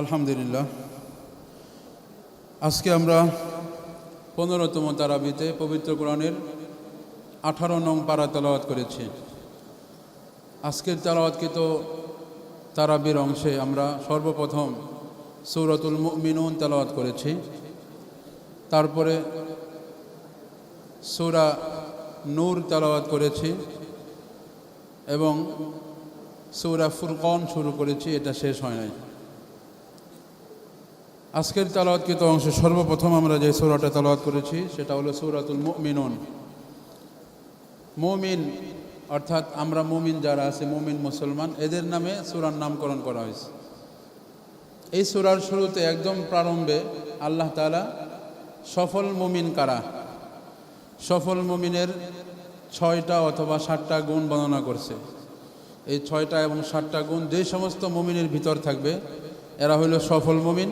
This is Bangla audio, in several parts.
আলহামদুলিল্লাহ। আজকে আমরা পনেরোতম তারাবিতে পবিত্র কোরআনের আঠারো নং পাড়া তেলাওয়াত করেছি। আজকের তেলাওয়াতকৃত তারাবির অংশে আমরা সর্বপ্রথম সৌরতুল মিনুন তালাওয়াত করেছি। তারপরে সৌরা নূর তেলাওয়াত করেছি এবং সৌরা ফুরকন শুরু করেছি, এটা শেষ হয় নাই। আজকের তালাওয়াতকৃত অংশে সর্বপ্রথম আমরা যে সৌরাটা তালাওয়াত করেছি, সেটা হলো সৌরাতুল মুমিনুন। মুমিন, অর্থাৎ আমরা মুমিন যারা আছে, মুমিন মুসলমান, এদের নামে সুরার নামকরণ করা হয়েছে। এই সুরার শুরুতে একদম প্রারম্ভে আল্লাহ তালা সফল মুমিন কারা? সফল মুমিনের ছয়টা অথবা সাতটা গুণ বর্ণনা করছে। এই ছয়টা এবং সাতটা গুণ যে সমস্ত মুমিনের ভিতর থাকবে, এরা হইল সফল মুমিন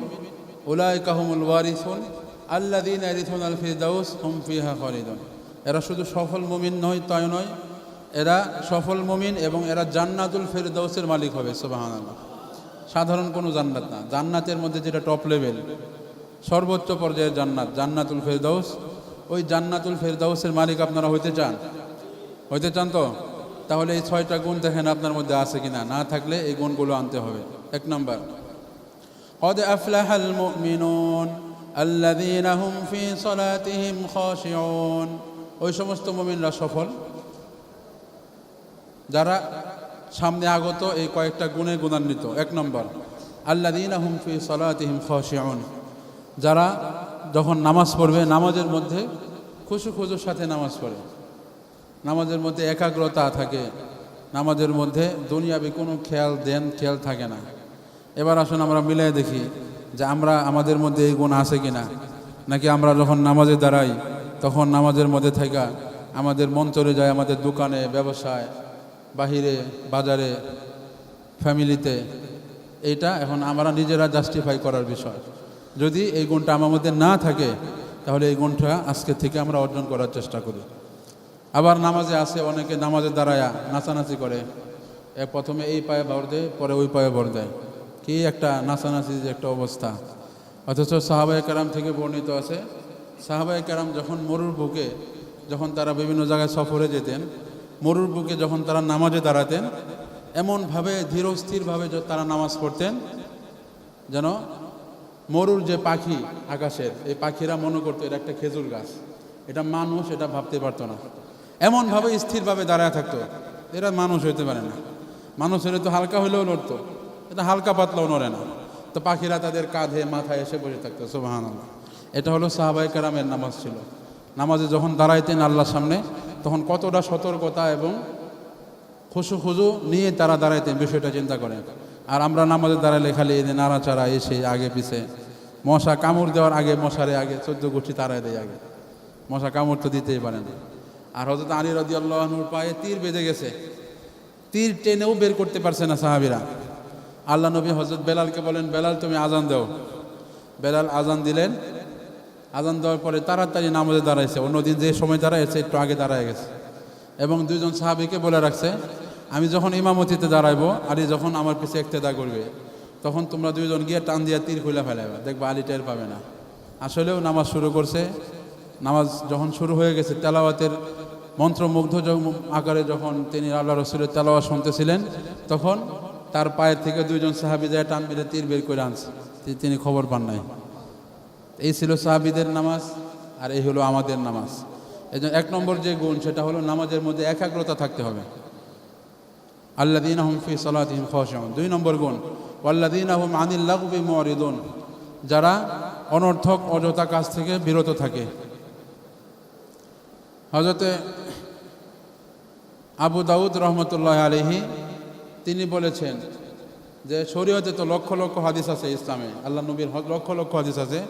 উলায় কাহমুল ওয়ারিসুন আল্লাদিন আরিসুন আল ফিরদাউস হুম ফিহা এরা শুধু সফল মুমিন নয়, তাই নয়, এরা সফল মুমিন এবং এরা জান্নাতুল ফেরদাউসের মালিক হবে সুবাহান সাধারণ কোনো জান্নাত না। জান্নাতের মধ্যে যেটা টপ লেভেল সর্বোচ্চ পর্যায়ের জান্নাত, জান্নাতুল ফেরদাউস। ওই জান্নাতুল ফেরদাউসের মালিক আপনারা হইতে চান? হইতে চান তো? তাহলে এই ছয়টা গুণ দেখেন আপনার মধ্যে আছে কিনা। না থাকলে এই গুণগুলো আনতে হবে। এক নম্বর قد أفلح المؤمنون الذين هم في صلاتهم خاشعون ওই সমস্ত মুমিনরা সফল যারা সামনে আগত এই কয়েকটা গুণে গুণান্বিত এক নম্বর আল্লাদিন হুম ফি সলাতিহিম খসিউন যারা যখন নামাজ পড়বে নামাজের মধ্যে খুশু খুশুর সাথে নামাজ পড়ে নামাজের মধ্যে একাগ্রতা থাকে নামাজের মধ্যে দুনিয়াবি কোনো খেয়াল দেন খেয়াল থাকে না এবার আসুন আমরা মিলাই দেখি যে আমরা আমাদের মধ্যে এই গুণ আছে কিনা। নাকি আমরা যখন নামাজে দাঁড়াই, তখন নামাজের মধ্যে থাকা আমাদের মন চলে যায় আমাদের দোকানে, ব্যবসায়, বাহিরে, বাজারে, ফ্যামিলিতে। এইটা এখন আমরা নিজেরা জাস্টিফাই করার বিষয়। যদি এই গুণটা আমার মধ্যে না থাকে, তাহলে এই গুণটা আজকে থেকে আমরা অর্জন করার চেষ্টা করি। আবার নামাজে আসে অনেকে নামাজে দাঁড়ায়া নাচানাচি করে। প্রথমে এই পায়ে ভর দেয়, পরে ওই পায়ে ভর দেয়। কি একটা নাচানাচি যে একটা অবস্থা। অথচ সাহাবাই কারাম থেকে বর্ণিত আছে সাহাবাই কারাম যখন মরুর বুকে যখন তারা বিভিন্ন জায়গায় সফরে যেতেন, মরুর বুকে যখন তারা নামাজে দাঁড়াতেন, এমনভাবে ধীরস্থিরভাবে তারা নামাজ পড়তেন, যেন মরুর যে পাখি আকাশের, এই পাখিরা মনে করতো এটা একটা খেজুর গাছ। এটা মানুষ এটা ভাবতে পারতো না। এমনভাবে স্থিরভাবে দাঁড়ায় থাকতো। এরা মানুষ হইতে পারে না। মানুষ হলে তো হালকা হলেও নড়তো এটা হালকা পাতলাও নড়ে না। তো পাখিরা তাদের কাঁধে, মাথায় এসে বসে থাকতো সোবাহান এটা হলো সাহাবাই কারামের নামাজ ছিল। নামাজে যখন দাঁড়াইতেন আল্লাহর সামনে, তখন কতটা সতর্কতা এবং খুশু খুজু নিয়ে তারা দাঁড়াইতেন, বিষয়টা চিন্তা করেন। আর আমরা নামাজে দাঁড়াইলে খালি যে নাড়াচাড়া, এসে, আগে পিছে। মশা কামড় দেওয়ার আগে, মশারে আগে, চোদ্দ গোষ্ঠী তারাই দেয় আগে। মশা কামড় তো দিতেই পারে না আর হজরত আলী রদি আল্লাহনুর পায়ে তীর বেঁধে গেছে। তীর টেনেও বের করতে পারছে না সাহাবিরা। আল্লাহ নবী হজরত বেলালকে বলেন, বেলাল, তুমি আজান দাও। বেলাল আজান দিলেন। আজান দেওয়ার পরে তাড়াতাড়ি নামাজে দাঁড়াইছে। অন্যদিন যে সময় দাঁড়াইছে, একটু আগে দাঁড়ায় গেছে। এবং দুইজন সাহাবিকে বলে রাখছে, আমি যখন ইমামতিতে দাঁড়াইবো, আলী যখন আমার পিছে একতেদা করবে, তখন তোমরা দুইজন গিয়ে টান দিয়ে তীর খুলে ফেলাবে দেখবা আলী টের পাবে না। আসলেও নামাজ শুরু করছে। নামাজ যখন শুরু হয়ে গেছে, তেলাওয়াতের মন্ত্রমুগ্ধ আকারে যখন তিনি আল্লাহ রসুলের তেলাওয়াত শুনতেছিলেন, তখন তার পায়ের থেকে দুইজন সাহাবি যায়, টান মেরে তীর বের করে আনছে। তিনি খবর পান নাই। এই ছিল সাহাবিদের নামাজ আর এই হলো আমাদের নামাজ। এই এক নম্বর যে গুণ, সেটা হলো নামাজের মধ্যে একাগ্রতা থাকতে হবে। আল্লাদিন আহম ফি সালাতিহিম খাশিউন। দুই নম্বর গুণ ওয়াল্লাদিন আহম আনিল লাগবি মুরিদুন যারা অনর্থক, অযথা কাজ থেকে বিরত থাকে। হজরতে আবু দাউদ রহমতুল্লাহ আলহি তিনি বলেছেন যে শরীয়তে তো লক্ষ লক্ষ হাদিস আছে ইসলামে, আল্লাহ নবীর লক্ষ লক্ষ হাদিস আছে।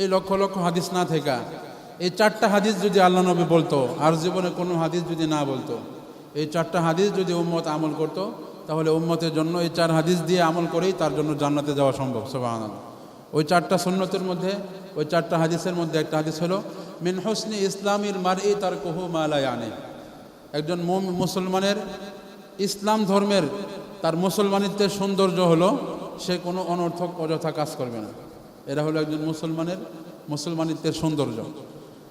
এই লক্ষ লক্ষ হাদিস না থেকে, এই চারটা হাদিস যদি আল্লাহ নবী বলতো, আর জীবনে কোনো হাদিস যদি না বলতো, এই চারটা হাদিস যদি উম্মত আমল করতো, তাহলে উম্মতের জন্য এই চার হাদিস দিয়ে আমল করেই তার জন্য জান্নাতে যাওয়া সম্ভব সোবাহান ওই চারটা সুন্নতের মধ্যে, ওই চারটা হাদিসের মধ্যে একটা হাদিস হলো, মিন হোসনি ইসলামীর তার কহু মালায় আনে একজন মুসলমানের ইসলাম ধর্মের তার মুসলমানিত্বের সৌন্দর্য হলো, সে কোনো অনর্থক অযথা কাজ করবে না। এরা হলো একজন মুসলমানের মুসলমানিত্বের সৌন্দর্য।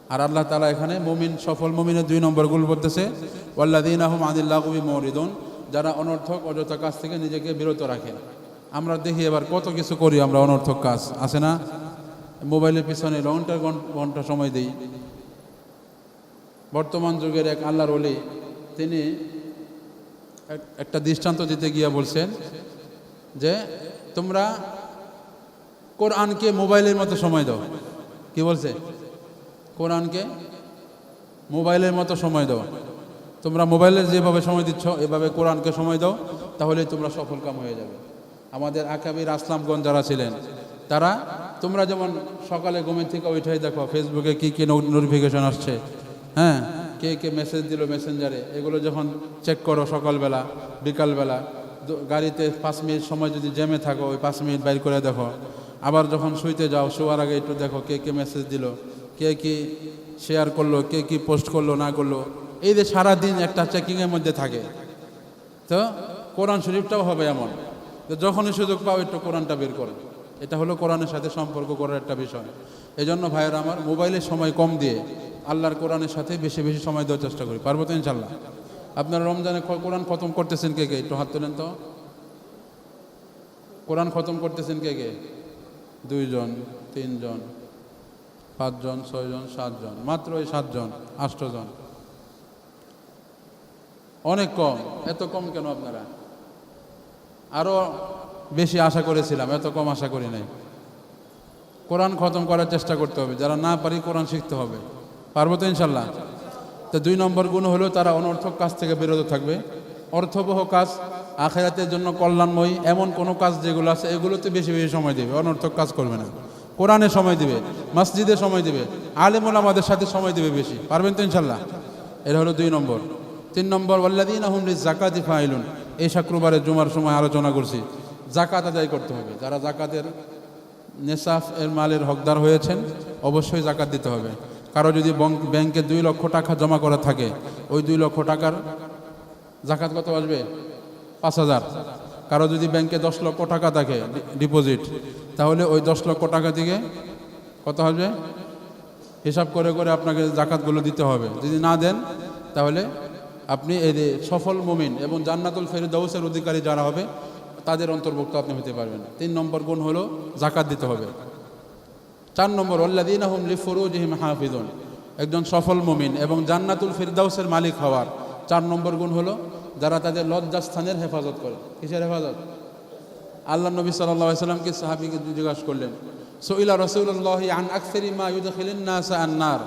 আর আল্লাহ তালা এখানে মুমিন, সফল মুমিনের দুই নম্বর গুল বলতেছে ওয়াল্লাদিন আহম আদিল্লাহ কবি মরিদুন যারা অনর্থক অযথা কাজ থেকে নিজেকে বিরত রাখে। আমরা দেখি এবার কত কিছু করি আমরা অনর্থক কাজ, আছে না? মোবাইলের পিছনে ঘণ্টার ঘণ্টা সময় দিই। বর্তমান যুগের এক আল্লাহর অলি তিনি একটা দৃষ্টান্ত দিতে গিয়ে বলছেন যে, তোমরা কোরআনকে মোবাইলের মতো সময় দাও। কি বলছে? কোরআনকে মোবাইলের মতো সময় দাও। তোমরা মোবাইলের যেভাবে সময় দিচ্ছ, এভাবে কোরআনকে সময় দাও তাহলে তোমরা সফল কাম হয়ে যাবে। আমাদের আকাবির আসলামগঞ্জ যারা ছিলেন, তারা, তোমরা যেমন সকালে ঘুমের থেকে ওইটাই দেখো ফেসবুকে কী কী নোটিফিকেশন আসছে হ্যাঁ? কে কে মেসেজ দিল মেসেঞ্জারে এগুলো যখন চেক করো সকালবেলা, বিকালবেলা গাড়িতে পাঁচ মিনিট সময় যদি জ্যামে থাকো, ওই পাঁচ মিনিট বাইর করে দেখো। আবার যখন শুইতে যাও, শোয়ার আগে একটু দেখো কে কে মেসেজ দিল, কে কি শেয়ার করল, কে কি পোস্ট করল, না করল। এই যে সারাদিন একটা চেকিংয়ের মধ্যে থাকে। তো কোরআন শরীফটাও হবে এমন। তো যখনই সুযোগ পাও, একটু কোরআনটা বের করো। এটা হলো কোরআনের সাথে সম্পর্ক করার একটা বিষয়। এই জন্য ভাইয়েরা আমার মোবাইলের সময় কম দিয়ে আল্লাহর কোরআনের সাথে বেশি বেশি সময় দেওয়ার চেষ্টা করি। পারব তো ইনশাল্লাহ? আপনারা রমজানে কোরআন খতম করতেছেন কে কে? একটু হাত তোলেন তো। কোরআন খতম করতেছেন কে কে? দুইজন, তিনজন, পাঁচজন, ছয়জন, সাতজন, মাত্র এই সাতজন আষ্টজন অনেক কম, এত কম কেন আপনারা? আরও বেশি আশা করেছিলাম, এত কম আশা করি নাই। কোরআন খতম করার চেষ্টা করতে হবে, যারা না পারি কোরআন শিখতে হবে। পারব তো ইনশাল্লাহ। তো দুই নম্বর গুণ হলো তারা অনর্থক কাজ থেকে বিরত থাকবে। অর্থবহ কাজ আখেরাতের জন্য কল্যাণময়ী এমন কোনো কাজ যেগুলো আছে, এগুলোতে বেশি বেশি সময় দেবে। অনর্থক কাজ করবে না। কোরআনে সময় দিবে, মসজিদে সময় দিবে, আলেমুল আমাদের সাথে সময় দিবে বেশি। পারবেন তো ইনশাল্লাহ? এটা হলো দুই নম্বর। তিন নম্বর ওয়াল্লাদিন আহমলি জাকাতি ফাইলুন। এই শুক্রবারের জুমার সময় আলোচনা করছি। জাকাত আদায় করতে হবে। যারা জাকাতের নেশাফ এর মালের হকদার হয়েছেন, অবশ্যই জাকাত দিতে হবে। কারও যদি ব্যাংকে দুই লক্ষ টাকা জমা করা থাকে, ওই দুই লক্ষ টাকার জাকাত কত আসবে? পাঁচ হাজার। কারও যদি ব্যাংকে দশ লক্ষ টাকা থাকে ডিপোজিট, তাহলে ওই দশ লক্ষ টাকা থেকে কত আসবে? হিসাব করে করে আপনাকে জাকাতগুলো দিতে হবে। যদি না দেন, তাহলে আপনি এই সফল মুমিন এবং জান্নাতুল ফেরদাউসের অধিকারী যারা হবে, তাদের অন্তর্ভুক্ত আপনি হতে পারবেন। তিন নম্বর গুণ হলো জাকাত দিতে হবে। চার নম্বর অল্লাদিন আহম লিফরুজহিম হাফিদুন একজন সফল মুমিন এবং জান্নাতুল ফিরদাউসের মালিক হওয়ার চার নম্বর গুণ হলো যারা তাদের লজ্জাস্থানের হেফাজত করে। কিসের হেফাজত? আল্লাহ নবী সাল্লাহ সাল্লামকে সাহাবিকে জিজ্ঞাসা করলেন, সইলা রসুল্লাহ আন আকসেরি মা ইউদখিলিন নাসা আন্নার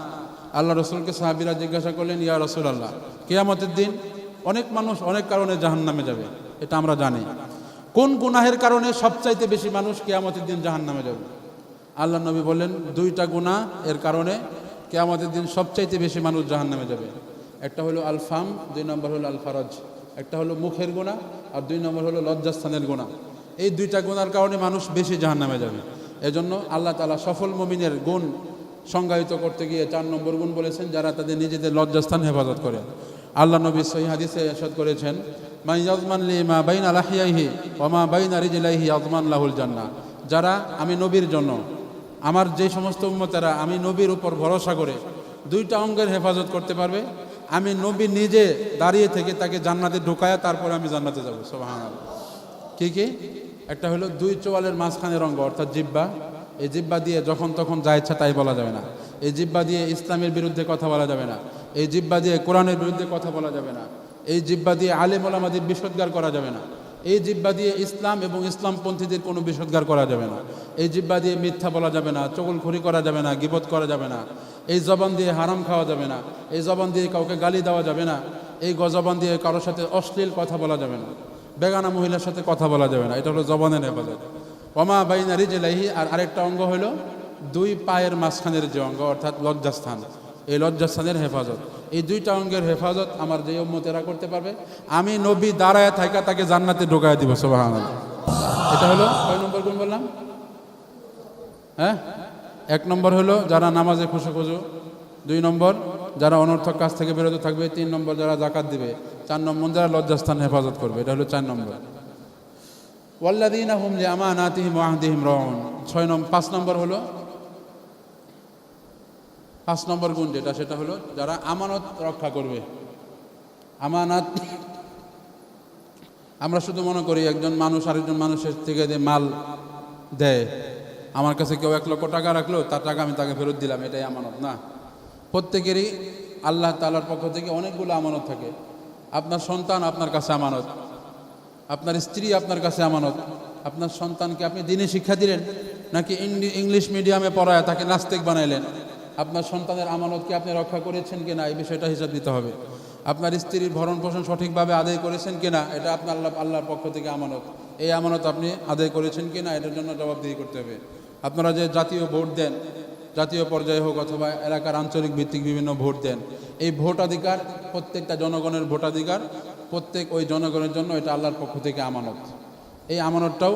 আল্লাহ রসুলকে সাহাবিরা জিজ্ঞাসা করলেন, ইয়া রসুল আল্লাহ কেয়ামতের দিন অনেক মানুষ অনেক কারণে জাহান নামে যাবে, এটা আমরা জানি। কোন গুনাহের কারণে সবচাইতে বেশি মানুষ কেয়ামতের দিন জাহান নামে যাবে? আল্লাহ নবী বললেন, দুইটা গুনাহ এর কারণে কেয়ামতের দিন সবচাইতে বেশি মানুষ জাহান নামে যাবে। একটা হলো আলফাম, দুই নম্বর হলো আলফারজ। একটা হলো মুখের গুণা আর দুই নম্বর হলো লজ্জাস্থানের গুণা এই দুইটা গুণার কারণে মানুষ বেশি জাহান নামে যাবে। এজন্য আল্লাহ তালা সফল মমিনের গুণ সংজ্ঞায়িত করতে গিয়ে চার নম্বর গুণ বলেছেন, যারা তাদের নিজেদের লজ্জাস্থান হেফাজত করে। আল্লাহ নবী সহি হাদিসে করেছেন মা ইয়াজমান লি মা বাইন আলাহিয়াহি ওয়া মা বাইন আজমান লাহুল জান্নাহ। যারা আমি নবীর জন্য আমার যে সমস্ত উম্মতেরা, আমি নবীর উপর ভরসা করে দুইটা অঙ্গের হেফাজত করতে পারবে। আমি নবী নিজে দাঁড়িয়ে থেকে তাকে জান্নাতে ঢুকায়া তারপরে আমি জান্নাতে যাব। সোহান কি কি? একটা হলো দুই চোয়ালের মাঝখানের অঙ্গ অর্থাৎ জিব্বা। এই জিব্বা দিয়ে যখন তখন যা ইচ্ছা তাই বলা যাবে না। এই জিব্বা দিয়ে ইসলামের বিরুদ্ধে কথা বলা যাবে না। এই জিব্বা দিয়ে কোরআনের বিরুদ্ধে কথা বলা যাবে না। এই জিব্বা দিয়ে আলেম ওলামাদের বিষোদ্গার করা যাবে না। এই জিব্বা দিয়ে ইসলাম এবং ইসলামপন্থীদের কোনো বিষোদ্গার করা যাবে না। এই জিব্বা দিয়ে মিথ্যা বলা যাবে না, চগলখড়ি করা যাবে না, গিবত করা যাবে না, এই জবান দিয়ে হারাম খাওয়া যাবে না, এই জবান দিয়ে কাউকে গালি দেওয়া যাবে না, এই গজবান দিয়ে কারোর সাথে অশ্লীল কথা বলা যাবে না, বেগানা মহিলার সাথে কথা বলা যাবে না, এটা হলো জবানের হেফাজত। ওমা বাইনা জেলাহি আর আরেকটা অঙ্গ হলো দুই পায়ের মাঝখানের যে অঙ্গ, অর্থাৎ লজ্জাস্থান। এই লজ্জাস্থানের হেফাজত। এই দুইটা অঙ্গের হেফাজত আমার যে উম্মতেরা করতে পারবে। আমি নবী দাঁড়ায় থাকা তাকে জান্নাতে ঢোকায় দিব সোবাহান এটা হলো, কয় নম্বর গুণ বললাম? হ্যাঁ? এক নম্বর হলো, যারা নামাজে খুশো খুঁজো দুই নম্বর, যারা অনর্থক কাজ থেকে বিরত থাকবে। তিন নম্বর, যারা জাকাত দিবে। চার নম্বর, যারা লজ্জাস্থান হেফাজত করবে। এটা হলো চার নম্বর। ওয়াল্লাদিন হুম লি আমানাতিহিম ওয়াহদিহিম রাউন ছয় নম্বর পাঁচ নম্বর হলো পাঁচ নম্বর গুণ যেটা, সেটা হলো যারা আমানত রক্ষা করবে। আমানত, আমরা শুধু মনে করি একজন মানুষ আরেকজন মানুষের থেকে যে মাল দেয়। আমার কাছে কেউ এক লক্ষ টাকা রাখল, তার টাকা আমি তাকে ফেরত দিলাম, এটাই আমানত, না? প্রত্যেকেরই আল্লাহ তালার পক্ষ থেকে অনেকগুলো আমানত থাকে। আপনার সন্তান আপনার কাছে আমানত। আপনার স্ত্রী আপনার কাছে আমানত। আপনার সন্তানকে আপনি দিনে শিক্ষা দিলেন, নাকি ইংলিশ মিডিয়ামে পড়ায় তাকে নাস্তিক বানাইলেন? আপনার সন্তানের আমানতকে আপনি রক্ষা করেছেন কিনা? এই বিষয়টা হিসাব দিতে হবে। আপনার স্ত্রীর ভরণ পোষণ সঠিকভাবে আদায় করেছেন কিনা? এটা আপনার আল্লাহ আল্লাহর পক্ষ থেকে আমানত। এই আমানত আপনি আদায় করেছেন কিনা? এটার জন্য জবাবদিহি করতে হবে। আপনারা যে জাতীয় ভোট দেন, জাতীয় পর্যায়ে হোক অথবা এলাকার আঞ্চলিক ভিত্তিক বিভিন্ন ভোট দেন, এই ভোটাধিকার প্রত্যেকটা জনগণের ভোটাধিকার, প্রত্যেক ওই জনগণের জন্য এটা আল্লাহর পক্ষ থেকে আমানত। এই আমানতটাও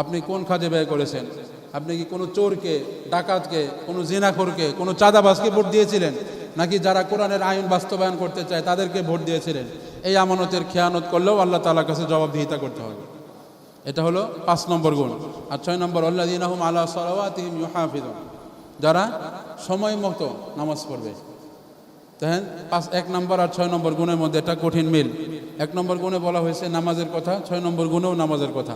আপনি কোন কাজে ব্যয় করেছেন? আপনি কি কোনো চোরকে, ডাকাতকে, কোনো জিনাখোরকে, কোনো চাঁদাবাজকে ভোট দিয়েছিলেন? নাকি যারা কোরআনের আইন বাস্তবায়ন করতে চায়, তাদেরকে ভোট দিয়েছিলেন? এই আমানতের খেয়ানত করলেও আল্লাহ তালার কাছে জবাবদিহিতা করতে হবে। এটা হলো পাঁচ নম্বর গুণ। আর ছয় নম্বর আল্লাদিন আহম আল্লাহ সালাওয়াতিহিম ইউহাফিদুন। যারা সময় মতো নামাজ পড়বে। দেখেন, পাঁচ, এক নম্বর আর ছয় নম্বর গুণের মধ্যে একটা কঠিন মিল। এক নম্বর গুণে বলা হয়েছে নামাজের কথা, ছয় নম্বর গুণেও নামাজের কথা।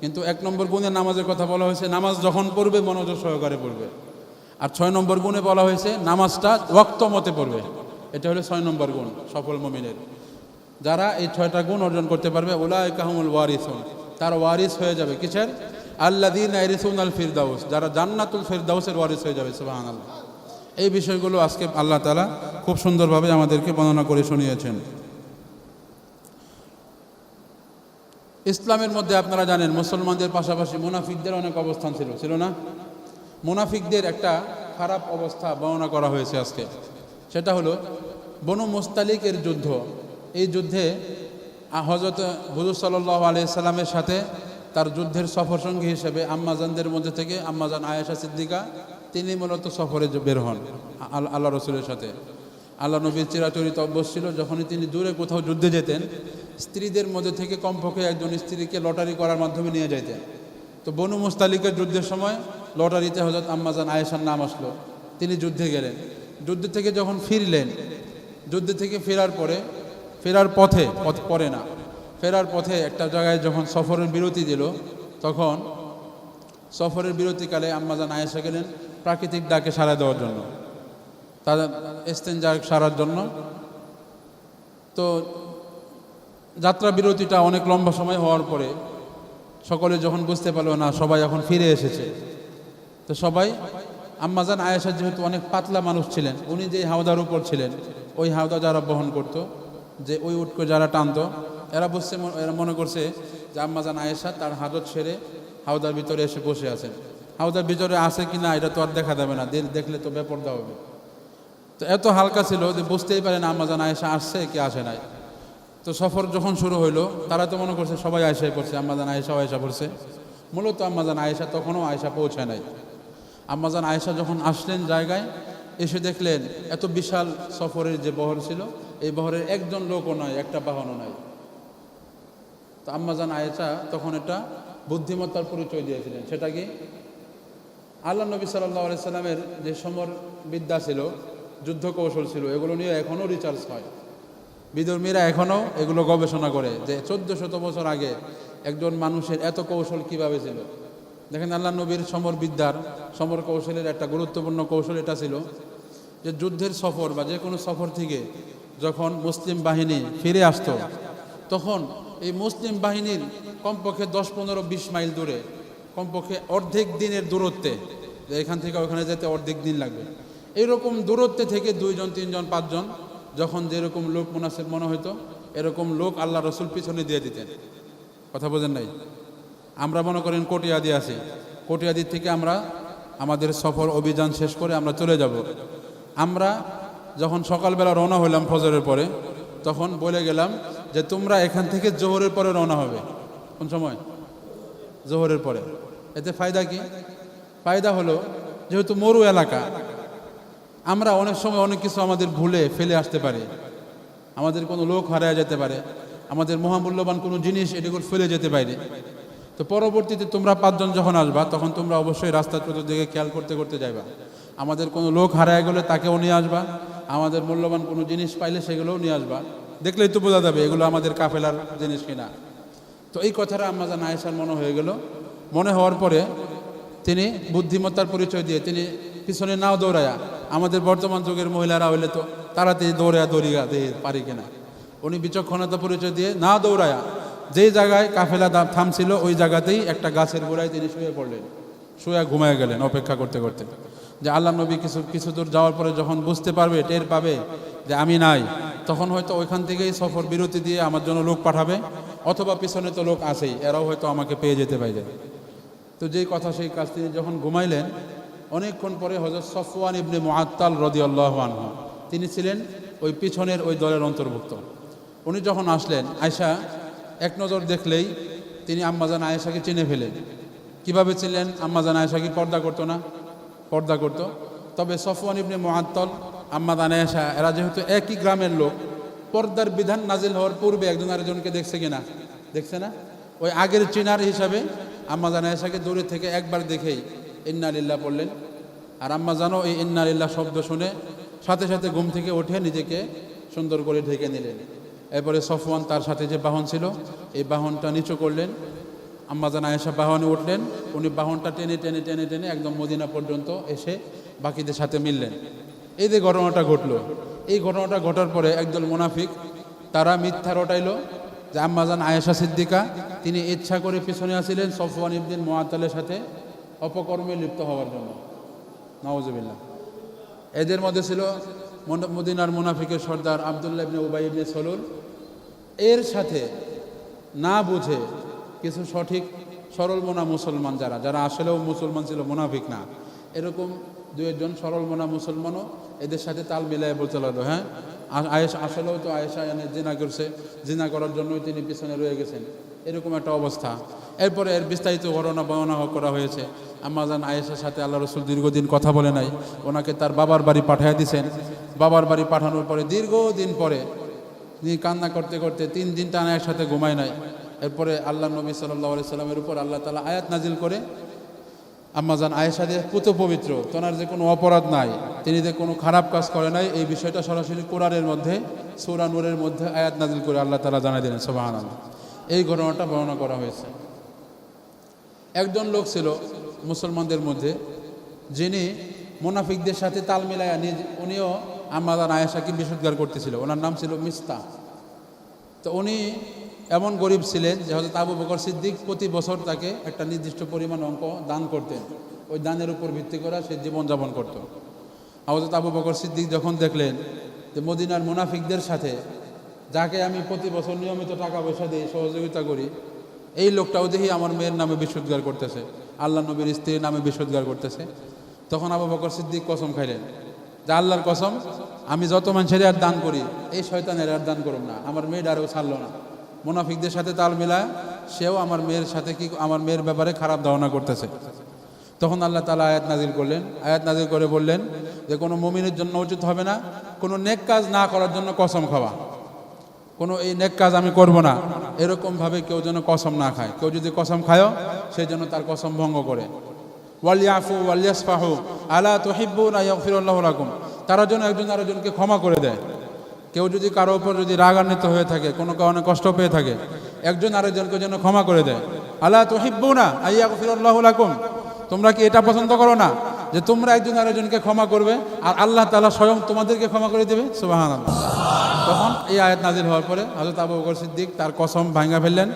কিন্তু এক নম্বর গুণে নামাজের কথা বলা হয়েছে, নামাজ যখন পড়বে, মনোযোগ সহকারে পড়বে। আর ছয় নম্বর গুণে বলা হয়েছে, নামাজটা ওয়াক্ত মতে পড়বে। এটা হলো ছয় নম্বর গুণ, সফল মমিনের। যারা এই ছয়টা গুণ অর্জন করতে পারবে ওলা কাহমুল ওয়ারিসুন। তার ওয়ারিস হয়ে যাবে কিসের? আল্লাদিন আইরিসুন আল ফিরদাউস। যারা জান্নাতুল ফিরদাউসের ওয়ারিস হয়ে যাবে সুবাহ আল্লাহ এই বিষয়গুলো আজকে আল্লাহ তালা খুব সুন্দরভাবে আমাদেরকে বর্ণনা করে শুনিয়েছেন। ইসলামের মধ্যে আপনারা জানেন, মুসলমানদের পাশাপাশি মুনাফিকদের অনেক অবস্থান ছিল ছিল না? মুনাফিকদের একটা খারাপ অবস্থা বর্ণনা করা হয়েছে আজকে। সেটা হলো, বনু মুস্তালিকের যুদ্ধ। এই যুদ্ধে হজরত হুজুর সাল্লাহ সাথে তার যুদ্ধের সফরসঙ্গী হিসেবে আম্মাজানদের মধ্যে থেকে আম্মাজান আয়েশা সিদ্দিকা, তিনি মূলত সফরে বের হন আল- আল্লাহ রসুলের সাথে। আল্লাহ নবীর চিরাচরিত অভ্যস ছিল, যখনই তিনি দূরে কোথাও যুদ্ধে যেতেন, স্ত্রীদের মধ্যে থেকে কমপক্ষে একজন স্ত্রীকে লটারি করার মাধ্যমে নিয়ে যাইতেন। তো বনু মুস্তালিকের যুদ্ধের সময় লটারিতে হজরত আম্মাজান আয়েশার নাম আসলো। তিনি যুদ্ধে গেলেন। যুদ্ধ থেকে যখন ফিরলেন, যুদ্ধ থেকে ফেরার পরে, ফেরার পথে, পথ পরে না, ফেরার পথে একটা জায়গায় যখন সফরের বিরতি দিল, তখন সফরের বিরতিকালে আম্মাজান আয়েশা গেলেন প্রাকৃতিক ডাকে সাড়া দেওয়ার জন্য। তাদের এস্তেঞ্জার সারার জন্য। তো যাত্রা বিরতিটা অনেক লম্বা সময় হওয়ার পরে সকলে যখন বুঝতে পারল, না, সবাই এখন ফিরে এসেছে। তো সবাই আম্মাজান আয়েশা যেহেতু অনেক পাতলা মানুষ ছিলেন, উনি যে হাওদার উপর ছিলেন, ওই হাওদা যারা বহন করত, যে ওই উটকে যারা টানতো, এরা বুঝছে এরা মনে করছে যে আম্মাজান আয়েশা তার হাজত সেরে হাওদার ভিতরে এসে বসে আছেন। হাওদার ভিতরে আছে কি না এটা তো আর দেখা যাবে না। দেখলে তো বেপরদা হবে। তো এত হালকা ছিল যে বুঝতেই পারে না আম্মাজান আয়েশা আসছে কি আসে নাই। তো সফর যখন শুরু হইল, তারা তো মনে করছে সবাই আয়েশাই পড়ছে আম্মাজান আয়েশাও আয়েশা পড়ছে। মূলত আম্মাজান আয়েশা তখনও আয়েশা পৌঁছায় নাই। আম্মাজান আয়েশা যখন আসলেন জায়গায়, এসে দেখলেন এত বিশাল সফরের যে বহর ছিল, এই বহরের একজন লোকও নয় একটা বাহনও নাই। তো আম্মাজান আয়েশা তখন এটা বুদ্ধিমত্তার পরিচয় দিয়েছিলেন। সেটা কি? আল্লাহ নবী সাল্লাহ সাল্লামের যে সমর বিদ্যা ছিল যুদ্ধ কৌশল ছিল, এগুলো নিয়ে এখনও রিচার্জ হয়। বিধর্মীরা এখনও এগুলো গবেষণা করে যে চোদ্দ শত বছর আগে একজন মানুষের এত কৌশল কীভাবে ছিল। দেখেন আল্লাহ নবীর সমর বিদ্যার, সমর কৌশলের একটা গুরুত্বপূর্ণ কৌশল এটা ছিল যে যুদ্ধের সফর বা যে কোনো সফর থেকে যখন মুসলিম বাহিনী ফিরে আসতো, তখন এই মুসলিম বাহিনীর কমপক্ষে দশ, পনেরো, বিশ মাইল দূরে, কমপক্ষে অর্ধেক দিনের দূরত্বে এখান থেকে ওখানে যেতে অর্ধেক দিন লাগবে। এইরকম দূরত্বে থেকে দুইজন, তিনজন, পাঁচজন, যখন যেরকম লোক মুনাসেব মনে হতো এরকম লোক আল্লাহ রসুল পিছনে দিয়ে দিতেন। কথা বোঝেন নাই? আমরা মনে করেন কটিয়াদি আছি। কটিয়াদির থেকে আমরা আমাদের সফর অভিযান শেষ করে আমরা চলে যাব। আমরা যখন সকালবেলা রওনা হইলাম ফজরের পরে, তখন বলে গেলাম যে, তোমরা এখান থেকে জোহরের পরে রওনা হবে। কোন সময়? জোহরের পরে। এতে ফায়দা কি? ফায়দা হলো, যেহেতু মরু এলাকা আমরা অনেক সময় অনেক কিছু আমাদের ভুলে ফেলে আসতে পারি। আমাদের কোনো লোক হারিয়ে যেতে পারে। আমাদের মহামূল্যবান কোনো জিনিস এটুকু ফেলে যেতে পারে। তো পরবর্তীতে তোমরা পাঁচজন যখন আসবা, তখন তোমরা অবশ্যই রাস্তার চতুর্দিকে খেয়াল করতে করতে যাইবা। আমাদের কোনো লোক হারায় গেলে তাকেও নিয়ে আসবা। আমাদের মূল্যবান কোনো জিনিস পাইলে সেগুলোও নিয়ে আসবা। দেখলেই তো বোঝা যাবে এগুলো আমাদের কাফেলার জিনিস কিনা। তো এই কথাটা আম্মাজান আয়েশার মনে হয়ে গেল। মনে হওয়ার পরে তিনি বুদ্ধিমত্তার পরিচয় দিয়ে তিনি পিছনে নাও দৌড়ায়া। আমাদের বর্তমান যুগের মহিলারা হইলে তো তাড়াতাড়ি দৌড়ায়া দৌড়িয়া দিয়ে পারি কিনা। উনি বিচক্ষণতা পরিচয় দিয়ে না দৌড়ায়া। যেই জায়গায় কাফেলা দাম থামছিল, ওই জায়গাতেই একটা গাছের গোড়ায় তিনি শুয়ে পড়লেন। শুয়ে ঘুমায় গেলেন অপেক্ষা করতে করতে। যে আল্লাহ নবী কিছু কিছু দূর যাওয়ার পরে যখন বুঝতে পারবে, টের পাবে যে আমি নাই, তখন হয়তো ওইখান থেকেই সফর বিরতি দিয়ে আমার জন্য লোক পাঠাবে, অথবা পিছনে তো লোক আছেই, এরাও হয়তো আমাকে পেয়ে যেতে পারে। তো যেই কথা, সেই কাজ তিনি যখন ঘুমাইলেন অনেকক্ষণ পরে হজরত সফওয়ান ইবনে মুআত্তাল রদি আল্লাহ আনহু, তিনি ছিলেন ওই পিছনের ওই দলের অন্তর্ভুক্ত। উনি যখন আসলেন আয়সা এক নজর দেখলেই তিনি আম্মাজান আয়েশাকে চিনে ফেলেন। কীভাবে ছিলেন আম্মাজান আয়েশা কি পর্দা করতো না? পর্দা করতো। তবে সফওয়ান ইবনে মুআত্তাল আম্মাজান আয়েশা, এরা যেহেতু একই গ্রামের লোক, পর্দার বিধান নাজিল হওয়ার পূর্বে একজন আরেকজনকে দেখছে কিনা? দেখছে না? ওই আগের চিনার হিসাবে আম্মাজান আয়েশাকে দূরে থেকে একবার দেখেই ইন্না লিল্লাহ পড়লেন আর আম্মা জানো, এই ইন্না লিল্লাহ শব্দ শুনে সাথে সাথে ঘুম থেকে উঠে নিজেকে সুন্দর করে ঢেকে নিলেন। এরপরে সফওয়ান তার সাথে যে বাহন ছিল, এই বাহনটা নিচু করলেন। আম্মা জানা এসা বাহনে উঠলেন, উনি বাহনটা টেনে টেনে টেনে টেনে একদম মদিনা পর্যন্ত এসে বাকিদের সাথে মিললেন। এই যে ঘটনাটা ঘটলো, এই ঘটনাটা ঘটার পরে একদল মুনাফিক, তারা মিথ্যা রটাইল যে আম্মাজান আয়েশা সিদ্দিকা, তিনি ইচ্ছা করে পিছনে আসিলেন সফওয়ান ইবদিন মোয়াত্তালের সাথে। অপকর্মে লিপ্ত হওয়ার জন্য। নওয়াজবিল্লা এদের মধ্যে ছিল মদিনার মুনাফিকের সর্দার আবদুল্লাহ ইবনে উবাই ইবনে সলুল। এর সাথে না বুঝে কিছু সঠিক, সরল মোনা মুসলমান যারা যারা আসলেও মুসলমান ছিল, মুনাফিক না। এরকম দু একজন সরল মোনা মুসলমানও এদের সাথে তাল মিলাই বলতে লাগল হ্যাঁ? আ- আয়েশা আসলেও তো আয়েশা এনে জিনা করছে, জিনা করার জন্যই তিনি পিছনে রয়ে গেছেন। এরকম একটা অবস্থা। এরপরে এর বিস্তারিত ঘটনা বর্ণনা করা হয়েছে। আম্মাজান আয়েশার সাথে আল্লাহ রসুল দীর্ঘদিন কথা বলে নাই। ওনাকে তার বাবার বাড়ি পাঠিয়ে দিয়েছেন বাবার বাড়ি পাঠানোর পরে দীর্ঘদিন পরে তিনি কান্না করতে করতে তিন দিন টানা একসাথে ঘুমায় নাই। এরপরে আল্লাহ নবী সাল্লাহ সাল্লামের উপর আল্লাহ তালা আয়াত নাজিল করে আম্মাজান আয়েশা দিয়ে পুত পবিত্র, তোনার যে কোনো অপরাধ নাই, তিনি যে কোনো খারাপ কাজ করে নাই, এই বিষয়টা সরাসরি কোরআনের মধ্যে সৌরানুরের মধ্যে আয়াত নাজিল করে আল্লাহ তালা জানাই দিলেন সোবাহান এই ঘটনাটা বর্ণনা করা হয়েছে। একজন লোক ছিল মুসলমানদের মধ্যে, যিনি মুনাফিকদের সাথে তাল মিলাইয়া নিজ, উনিও আম্মাদান আয়েশাকে বিশুদ্ধার করতেছিল। ওনার নাম ছিল মিস্তা। তো উনি এমন গরিব ছিলেন যে হয়তো আবু বকর সিদ্দিক প্রতি বছর তাকে একটা নির্দিষ্ট পরিমাণ অঙ্ক দান করতেন। ওই দানের উপর ভিত্তি করে সে জীবনযাপন করত। হজরত আবু বকর সিদ্দিক যখন দেখলেন যে মদিনার মুনাফিকদের সাথে, যাকে আমি প্রতি বছর নিয়মিত টাকা পয়সা দিই সহযোগিতা করি, এই লোকটাও দেখি আমার মেয়ের নামে বিশুদ্ধার করতেছে। আল্লাহ নবীর স্ত্রীর নামে বিশুদ্ধার করতেছে। তখন আবু বকর সিদ্দিক কসম খাইলেন যে আল্লাহর কসম, আমি যত মানুষের আর দান করি, এই শয়তানের আর দান করুন না। আমার মেয়ের আরও ছাড়লো না। মুনাফিকদের সাথে তাল মিলায় সেও আমার মেয়ের সাথে কি, আমার মেয়ের ব্যাপারে খারাপ ধারণা করতেছে। তখন আল্লাহ তালা আয়াত নাজিল করলেন। আয়াত নাজিল করে বললেন যে, কোনো মমিনের জন্য উচিত হবে না, কোনো নেক কাজ না করার জন্য কসম খাওয়া। কোনো এই নেক কাজ আমি করব না। এরকমভাবে কেউ যেন কসম না খায়। কেউ যদি কসম খায়ও সেই জন্য তার কসম ভঙ্গ করে। ওয়ালিয়াফু ওয়ালিয়াসফাহু আলা তোহিব্বু না ইয়ফিরুল্লাহ রাকুম তারা যেন একজন আরেকজনকে ক্ষমা করে দেয়। কেউ যদি কারও উপর যদি রাগান্বিত হয়ে থাকে, কোনো কারণে কষ্ট পেয়ে থাকে, একজন আরেকজনকে যেন ক্ষমা করে দেয়। আল্লাহ তোহিব্বু না আইয়া রাকুম তোমরা কি এটা পছন্দ করো না? যে তোমরা একজন আরেকজনকে ক্ষমা করবে আর আল্লাহ তাআলা স্বয়ং তোমাদেরকে ক্ষমা করে দেবে? সুবাহান তখন এই আয়াত নাজির হওয়ার পরে হজরত আবু বকর সিদ্দিক তার কসম ভাঙ্গা ফেললেন,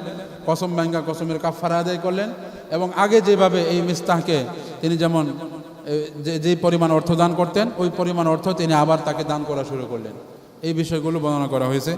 কসম ভাঙ্গা কসমের কাফারা আদায় করলেন এবং আগে যেভাবে এই মিস্তাহকে তিনি যেমন যে পরিমাণ অর্থ দান করতেন, ওই পরিমাণ অর্থ তিনি আবার তাকে দান করা শুরু করলেন। এই বিষয়গুলো বর্ণনা করা হয়েছে।